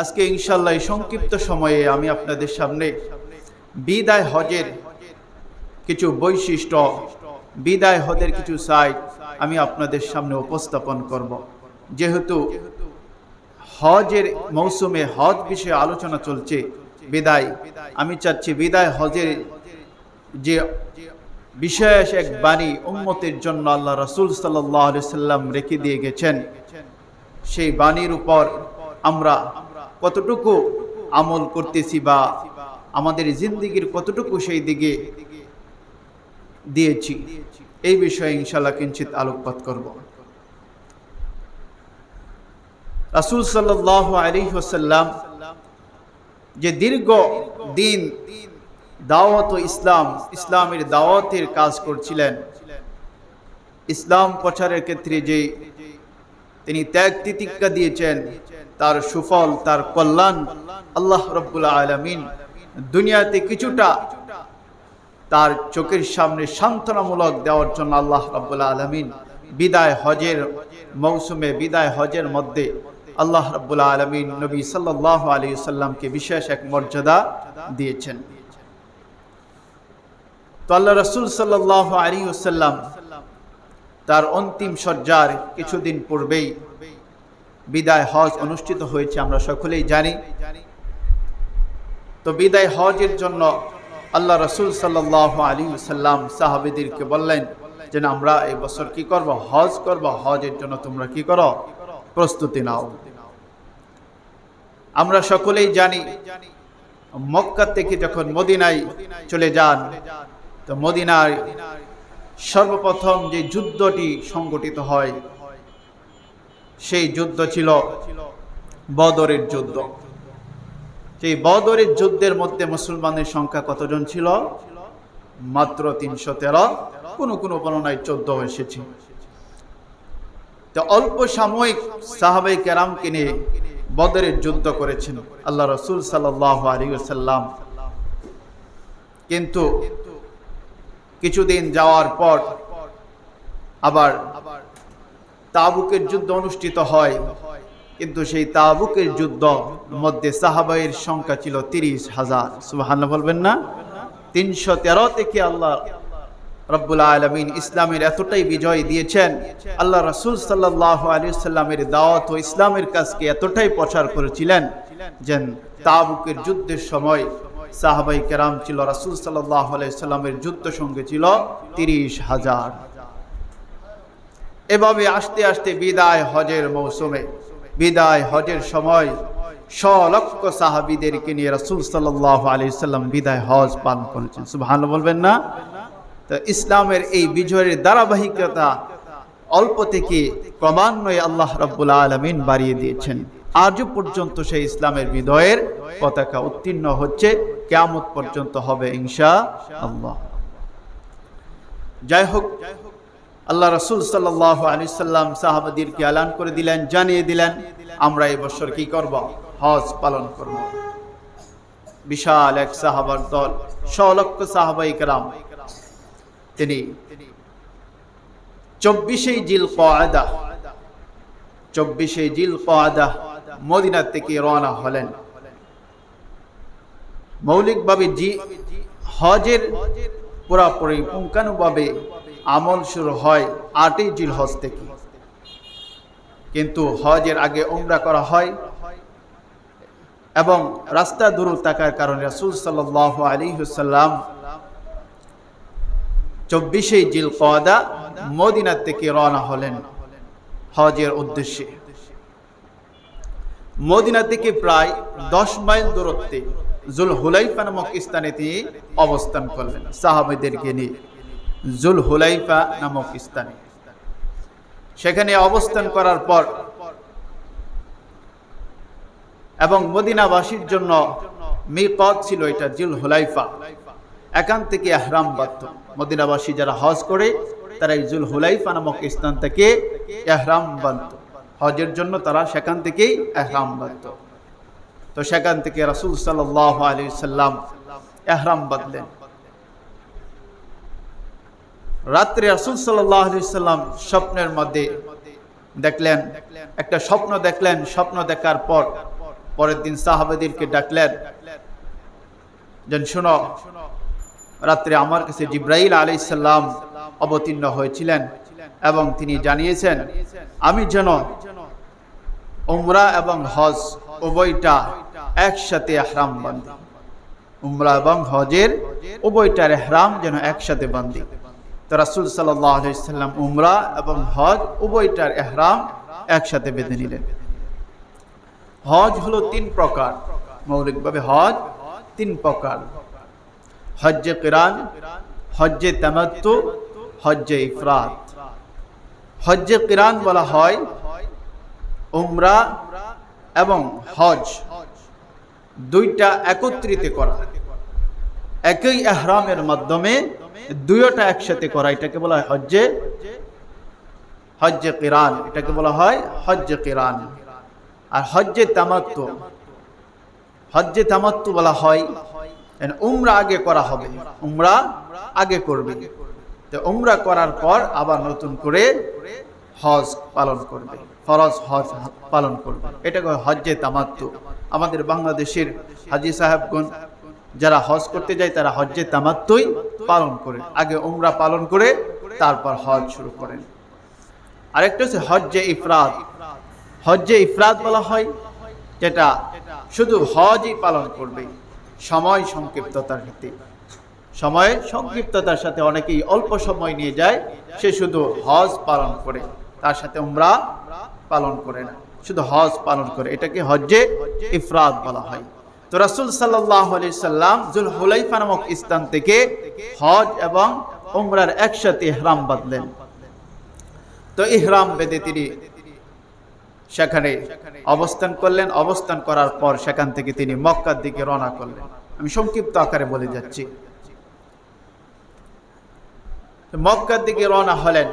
আজকে ইনশাল্লাহ এই সংক্ষিপ্ত সময়ে আমি আপনাদের সামনে বিদায় হজের কিছু বৈশিষ্ট্য, বিদায় হজের কিছু সাইট আমি আপনাদের সামনে উপস্থাপন করব। যেহেতু হজের মৌসুমে হজ বিষয়ে আলোচনা চলছে, বিদায়, আমি চাচ্ছি বিদায় হজের যে বিশেষ এক বাণী উম্মতের জন্য আল্লাহ রসুল সাল্লাহ সাল্লাম রেখে দিয়ে গেছেন, সেই বাণীর উপর আমরা কতটুকু আমল করতেছি বা আমাদের জিন্দিগির কতটুকু সেই দিকে দিয়েছি, এই বিষয়ে ইনশাল্লাহ কিঞ্চিত আলোকপাত করব। রাসুল সাল্লাহ আলী হোসাল্লাম যে দীর্ঘ দিন দাওয়াত ইসলাম, ইসলামের দাওয়াতের কাজ করছিলেন, ইসলাম প্রচারের ক্ষেত্রে যে তিনি ত্যাগ তিতিক্ষা দিয়েছেন তার সুফল, তার কল্যাণ আল্লাহ রব্বুল্লা আলমিন দুনিয়াতে কিছুটা তার চোখের সামনে সান্ত্বনামূলক দেওয়ার জন্য আল্লাহ রব্বুল্লা আলমিন বিদায় হজের মৌসুমে, বিদায় হজের মধ্যে আল্লাহ রব্বুল্লা আলমিন নবী সাল্লাহ আলী সাল্লামকে বিশেষ এক মর্যাদা দিয়েছেন। তো আল্লাহ রসুল সাল্লাহ আলী সাল্লাম তার অন্তিম সজ্জার কিছুদিন পূর্বেই বিদায় হজ অনুষ্ঠিত হয়েছে, আমরা সকলেই জানি। তো বিদায় হজের জন্য আল্লাহ রসুল সাল্লাহ আলী সাল্লাম সাহাবিদিরকে বললেন যে, আমরা এই বছর কি করব? হজ করব? হজের জন্য তোমরা কি করো? প্রস্তুতি নাও। আমরা সকলেই জানি, মক্কা থেকে যখন মদিনায় চলে যান, তো মদিনায় সর্বপ্রথম যে যুদ্ধটি সংগঠিত হয় সেই যুদ্ধ ছিল বদরের যুদ্ধ। সেই বদরের যুদ্ধের মধ্যে মুসলমানের সংখ্যা কতজন ছিল? মাত্র তিনশো তেরো। কোনো কোনো বর্ণনায় চোদ্দ এসেছে। তো অল্প সাময়িক সাহাবাই কেরামকে নিয়ে বদরের যুদ্ধ করেছেন আল্লাহ রসুল সাল্লাহ আলী সাল্লাম কিন্তু কিছুদিন যাওয়ার পর আবার তাবুকের যুদ্ধ অনুষ্ঠিত হয়। কিন্তু সেই তাবুকের যুদ্ধ মধ্যে সাহাবাইয়ের সংখ্যা ছিল তিরিশ হাজার। সুবাহান বলবেন না? তিনশো তেরো থেকে আল্লাহ রব্বুল আলমিন ইসলামের এতটাই বিজয় দিয়েছেন। আল্লাহ রসুল সাল্লাহ আলী সাল্লামের দাওয়াত ও ইসলামের কাজকে এতটাই প্রচার করেছিলেন যে তাবুকের যুদ্ধের সময় সাহাবাই কেরাম ছিল, রাসুল সাল্লাহ সাল্লামের যুদ্ধ সঙ্গে ছিল তিরিশ হাজার। এভাবে আস্তে আস্তে বিদায় হজের মৌসুমে, বিদায় হজের সময় লক্ষ সাহাবিদেরকে নিয়ে রাসুল সাল্লাহ আলি সাল্লাম বিদায় হজ পালন করেছেন। ভালো বলবেন না? তো ইসলামের এই বিজয়ের ধারাবাহিকতা অল্প থেকে ক্রমান্বয়ে আল্লাহ রব্বুল আলমিন বাড়িয়ে দিয়েছেন। আজও পর্যন্ত সেই ইসলামের বিদয়ের পতাকা উত্তীর্ণ হচ্ছে। কেমত পর্যন্ত হবে ইনশা আল্লাহ যাই হোক আল্লাহ রসুল সাল্লাহ আলি সাল্লাম সাহাবাদিরকে এলান করে দিলেন, জানিয়ে দিলেন, আমরা এই বছর কি করব? হজ পালন করব। বিশাল এক সাহাবার দল সলক্ষ সাহাবাই কালাম তিনি চব্বিশে জিল কায়দা চব্বিশে জিল কায়দা মদিনা থেকে রওনা হলেন। মৌলিকভাবে জি হজের পুরাপুরি পুঙ্খানুভাবে আমল শুরু হয় আটই জিল হজ থেকে। কিন্তু হজের আগে উমরা করা হয় এবং রাস্তা দূর থাকার কারণে রাসুল সাল আলী হুসাল্লাম চব্বিশে জিল কদা মদিনা থেকে রওনা হলেন হজের উদ্দেশ্যে। মদিনা থেকে প্রায় দশ মাইল দূরত্বে জুল হুলাইফা নামক স্থানে তিনি অবস্থান করলেন সাহাবিদেরকে নিয়ে জুল হুলাইফা নামক স্থানে। সেখানে অবস্থান করার পর এবং মদিনাবাসীর জন্য মিকত ছিল এটা জুল হুলাইফা এখান থেকে এহরাম বাধ্য। মদিনাবাসী যারা হজ করে, তারা এই জুল হুলাইফা নামক স্থান থেকে এহরাম বাধ্য। হজের জন্য তারা সেখান থেকেই এহরাম বাধ্য। তো সেখান থেকে রাসুল সাল্লাহ আলী সাল্লাম এহরাম বাঁধলেন। রাত্রে রাসুল সাল্লাম স্বপ্নের মধ্যে দেখলেন, একটা স্বপ্ন দেখলেন, স্বপ্ন দেখার পর পরের দিন সাহাবেদেরকে ডাকলেন, যেন শোনো, রাত্রে আমার কাছে জিব্রাইল আলাইসাল্লাম অবতীর্ণ হয়েছিলেন এবং তিনি জানিয়েছেন, আমি যেন উমরা এবং হজ উভয়টা একসাথে এহরাম বান্ধি। উমরা এবং হজের উভয়টার এহরাম যেন একসাথে বান্ধি। তো রাসুল সাল্লাম উমরা এবং হজ উভয়টার এহরাম একসাথে বেঁধে নিলেন। হজ হলো তিন প্রকার। মৌলিকভাবে হজ তিন প্রকার। হজ্জে কিরান, হজ্জে তামাত্তু, হজ্জে ইফরাত। হজ্জে কিরান বলা হয় উমরা এবং হজ। দুইটা একত্রিত করা। একই এহরামের মাধ্যমে দুইটা একসাথে করা, এটাকে বলা হয় হজ্জে হজ্জে কিরান, এটাকে বলা হয় হজ্জে কিরান। আর হজ্জে তামাত্তু হজ্জে তামাত্তু বলা হয় উমরা আগে করা হবে, উমরা আগে করবে। তো উমরা করার পর আবার নতুন করে হজ পালন করবে, ফরজ হজ পালন করবে। এটাকে হজ্জে তামাত্তু। আমাদের বাংলাদেশের হাজি সাহেবগণ যারা হজ করতে যায়, তারা হজ্জে তামাত্তুই পালন করে। আগে উমরা পালন করে, তারপর হজ শুরু করেন। আরেকটা হচ্ছে হজ্জে ইফরাদ হজ্জে ইফরাদ বলা হয়, যেটা শুধু হজই পালন করবে, সময় সংক্ষিপ্ততার সাথে সময় সংক্ষিপ্ততার সাথে অনেকেই অল্প সময় নিয়ে যায়, সে শুধু হজ পালন করে, তার সাথে উমরা পালন করে না। শুধু হজ পালন করে, এটাকে হজ্জে ইফরাদ বলা হয়। তো রাসুল সাল্লাহ সাল্লাম জুল হুলাইফা নামক স্থান থেকে হজ এবং উমরার একসাথে ইহরাম বাঁধলেন। তো ইহরাম বেঁধে তিনি সেখানে অবস্থান করলেন। অবস্থান করার পর সেখান থেকে তিনি মক্কার দিকে রওনা করলেন। আমি সংক্ষিপ্ত আকারে বলে যাচ্ছি। মক্কার দিকে রওনা হলেন।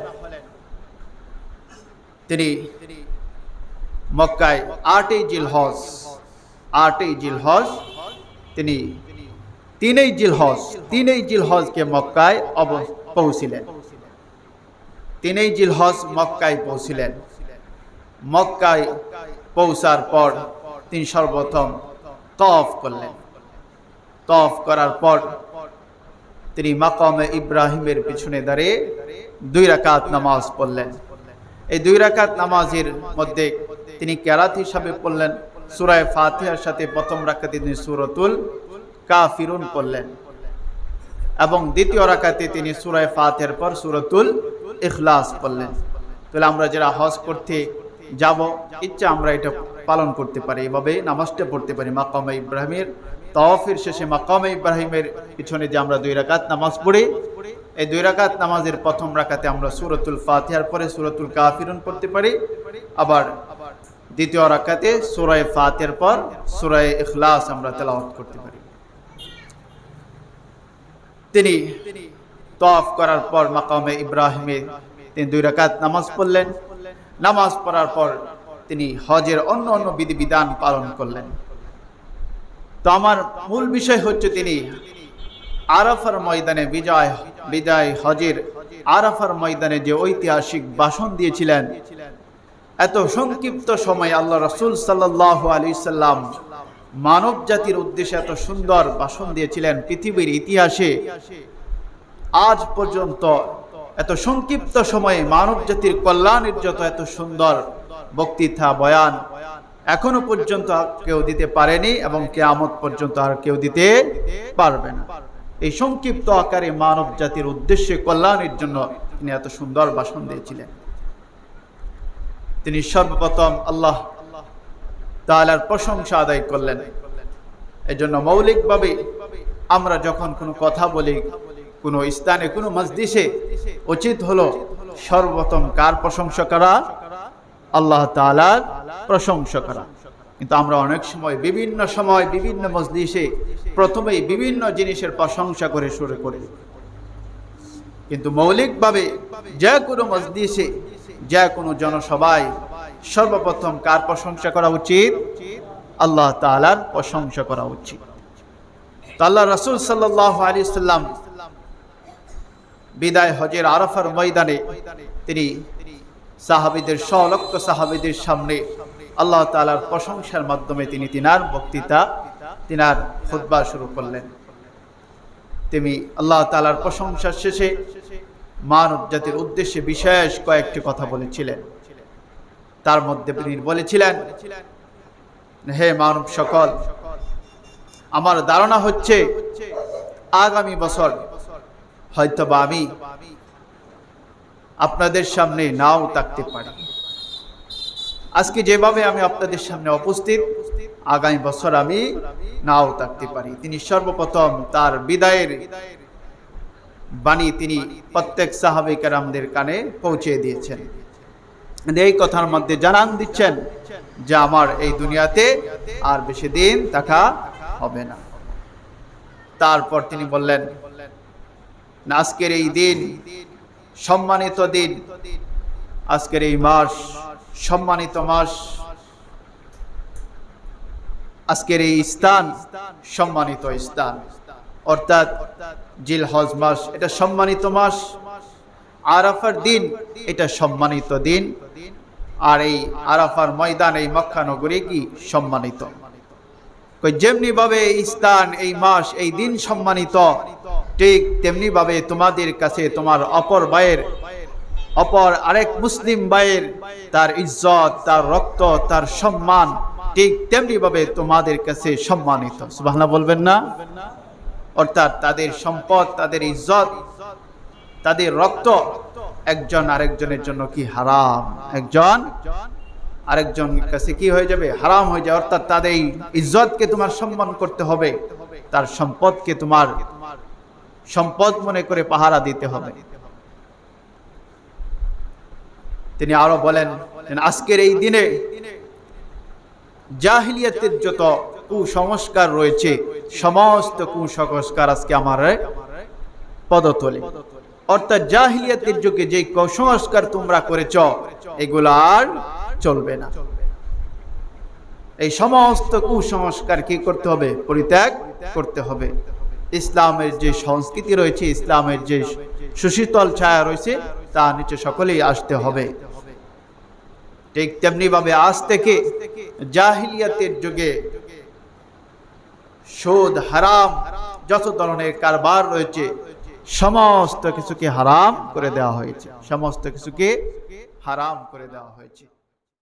তিনি মক্কায় আটই জিল হজ আটই জিল হজ তিনি তিনই জিল হজ তিনই জিল হজকে মক্কায় অব, পৌঁছিলেন। তিনই জিল হজ মক্কায় পৌঁছিলেন। মক্কায় পৌঁছার পর তিনি সর্বপ্রথম তফ করলেন। তফ করার পর তিনি মাকামে ইব্রাহিমের পিছনে দাঁড়িয়ে দুই রাকাত নামাজ পড়লেন। এই দুই রাকাত নামাজের মধ্যে তিনি ক্যারাত হিসাবে পড়লেন। সুরায় ফাতিহার সাথে প্রথম রাকাতে তিনি সুরতুল কাফিরুন পড়লেন। এবং দ্বিতীয় রাকাতে তিনি সুরায় ফাতের পর সুরতুল ইখলাস পড়লেন। তাহলে আমরা যারা হজ করতে যাব, ইচ্ছা আমরা এটা পালন করতে পারি। এভাবে নামাজটা পড়তে পারি। মাকামে ইব্রাহিমের তওয়াফের শেষে মাকামে ইব্রাহিমের পিছনে যে আমরা দুই রাকাত নামাজ পড়ি, এই দুই রাকাত নামাজের প্রথম রাকাতে আমরা সুরতুল ফাতিহার পরে সুরতুল কাফিরুন পড়তে পারি। আবার দ্বিতীয় রাকাতে সুরায় ফাতের পর সুরায় ইখলাস আমরা তেলাওয়াত করতে পারি। তিনি তফ করার পর মাকামে ইব্রাহিমে তিনি দুই রাকাত নামাজ পড়লেন। নামাজ পড়ার পর তিনি হজের অন্য অন্য বিধিবিধান পালন করলেন। তো আমার মূল বিষয় হচ্ছে তিনি আরাফার ময়দানে বিজয় বিজয় হজের আরাফার ময়দানে যে ঐতিহাসিক ভাষণ দিয়েছিলেন এত সংক্ষিপ্ত সময় আল্লাহ রসুল সাল্লাহ আলি সাল্লাম মানব জাতির উদ্দেশ্যে এত সুন্দর ভাষণ দিয়েছিলেন পৃথিবীর ইতিহাসে। আজ পর্যন্ত এত সংক্ষিপ্ত সময়ে মানব জাতির কল্যাণের যত এত সুন্দর বক্তৃতা, বয়ান এখনও পর্যন্ত কেউ দিতে পারেনি এবং কেয়ামত পর্যন্ত আর কেউ দিতে পারবে না। এই সংক্ষিপ্ত আকারে মানব জাতির উদ্দেশ্যে কল্যাণের জন্য তিনি এত সুন্দর ভাষণ দিয়েছিলেন। তিনি সর্বপ্রথম আল্লাহ তালার প্রশংসা আদায় করলেন। এই জন্য মৌলিকভাবে আমরা যখন কোনো কথা বলি, কোনো স্থানে, কোনো মসজিষে উচিত হলো সর্বপ্রথম কার প্রশংসা করা? আল্লাহ তালার প্রশংসা করা। কিন্তু আমরা অনেক সময় বিভিন্ন সময়, বিভিন্ন মসজিষে প্রথমেই বিভিন্ন জিনিসের প্রশংসা করে শুরু করি। কিন্তু মৌলিকভাবে যে কোনো মসজিষে যে কোনো জনসভায় সর্বপ্রথম কার প্রশংসা করা উচিত? আল্লাহ তালার প্রশংসা করা উচিত। আল্লাহ রসুল সাল্লাম বিদায় হজের আরফার ময়দানে তিনি সাহাবিদের সলক্ষ সাহাবিদের সামনে আল্লাহ তালার প্রশংসার মাধ্যমে তিনি তিনার বক্তৃতা, তিনার খুতবা শুরু করলেন। তিনি আল্লাহ তালার প্রশংসার শেষে মানব জাতির উদ্দেশ্যে বিশেষ কয়েকটি কথা বলেছিলেন। তার মধ্যে তিনি বলেছিলেন, হে মানব সকল, আমার ধারণা হচ্ছে আগামী বছর হয়তোবা আমি আপনাদের সামনে নাও থাকতে পারি। আজকে যেভাবে আমি আপনাদের সামনে উপস্থিত, আগামী বছর আমি নাও থাকতে পারি। তিনি সর্বপ্রথম তার বিদায়ের বাণী তিনি প্রত্যেক রামদের কানে পৌঁছে দিয়েছেন। এই কথার মধ্যে জানান দিচ্ছেন যে আমার এই দুনিয়াতে আর বেশি দিন থাকা হবে না। তারপর তিনি বললেন আজকের এই দিন সম্মানিত দিন। আজকের এই মাস সম্মানিত মাস। আজকের এই স্থান সম্মানিত স্থান। অর্থাৎ জিল হজ মাস, এটা সম্মানিত মাস। আরাফার দিন, এটা সম্মানিত দিন। আর এই আরাফার ময়দান, এই মক্কা কি সম্মানিত? যেমনি ভাবে এই স্থান, এই মাস, এই দিন সম্মানিত, ঠিক তেমনি ভাবে তোমাদের কাছে তোমার অপর ভাইয়ের, অপর আরেক মুসলিম ভাইয়ের তার ইজ্জত, তার রক্ত, তার সম্মান, ঠিক তেমনি ভাবে তোমাদের কাছে সম্মানিত। সুবহানাল্লাহ বলবেন না? অর্থাৎ তাদের সম্পদ, তাদের ইজ্জত, তাদের রক্ত একজন আরেকজনের জন্য কি হারাম? একজন আরেকজন কাছে কি হয়ে যাবে? হারাম হয়ে যায়। অর্থাৎ তাদের ইজ্জতকে তোমার সম্মান করতে হবে। তার সম্পদকে তোমার সম্পদ মনে করে পাহারা দিতে হবে। তিনি আরও বলেন, আজকের এই দিনে জাহিলিয়াতের যত কুসংস্কার রয়েছে সমস্ত কুসংস্কার আজকে আমার পদতলে। অর্থাৎ জাহিলিয়াতের যুগে যে কুসংস্কার তোমরা করেছ, এগুলো আর চলবে না। এই সমস্ত কুসংস্কার কি করতে হবে? পরিত্যাগ করতে হবে। ইসলামের যে সংস্কৃতি রয়েছে, ইসলামের যে সুশীতল ছায়া রয়েছে, তা নিচে সকলেই আসতে হবে। ঠিক তেমনি ভাবে আজ থেকে জাহিলিয়াতের যুগে সুদ হারাম, যত ধরনের কারবার রয়েছে, সমস্ত কিছুকে হারাম করে দেওয়া হয়েছে। সমস্ত কিছুকে হারাম করে দেওয়া হয়েছে।